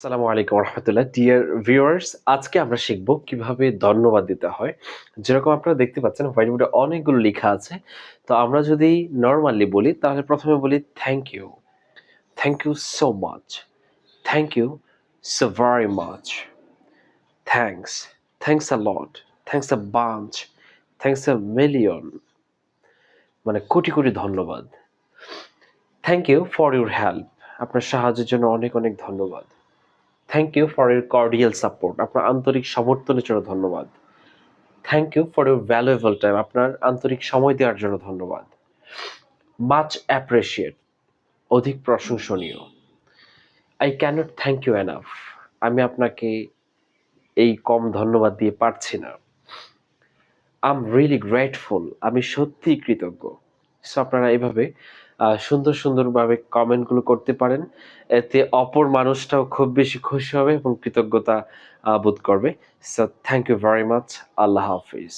আসসালামু আলাইকুম রহমতুল্লাহ। Dear viewers আজকে আমরা শিখব কীভাবে ধন্যবাদ দিতে হয়। যেরকম আপনারা দেখতে পাচ্ছেন হোয়াইট বোর্ডে অনেকগুলো লেখা আছে। তো আমরা যদি নর্মালি বলি, তাহলে প্রথমে বলি thank you thank you so much thank you so very much thanks thanks a lot thanks a bunch thanks a million মানে কোটি কোটি ধন্যবাদ। Thank you for your help আপনার সাহায্যের জন্য অনেক অনেক ধন্যবাদ। Thank you for your cordial support আপনার আন্তরিক সমর্থনের জন্য ধন্যবাদ। Thank you for your valuable time আপনার আন্তরিক সময় দেওয়ার জন্য ধন্যবাদ। মাচ অ্যাপ্রিসিয়েট অধিক প্রশংসনীয়। I can't thank you enough আমি আপনাকে এই কম ধন্যবাদ দিয়ে পারছি না। আই এম রিয়েলি গ্রেটফুল আমি সত্যিই কৃতজ্ঞ। সো আপনারা এইভাবে সুন্দর সুন্দরভাবে কমেন্টগুলো করতে পারেন। এতে অপর মানুষটাও খুব বেশি খুশি হবে এবং কৃতজ্ঞতা বোধ করবে। So thank you very much Allah Hafiz.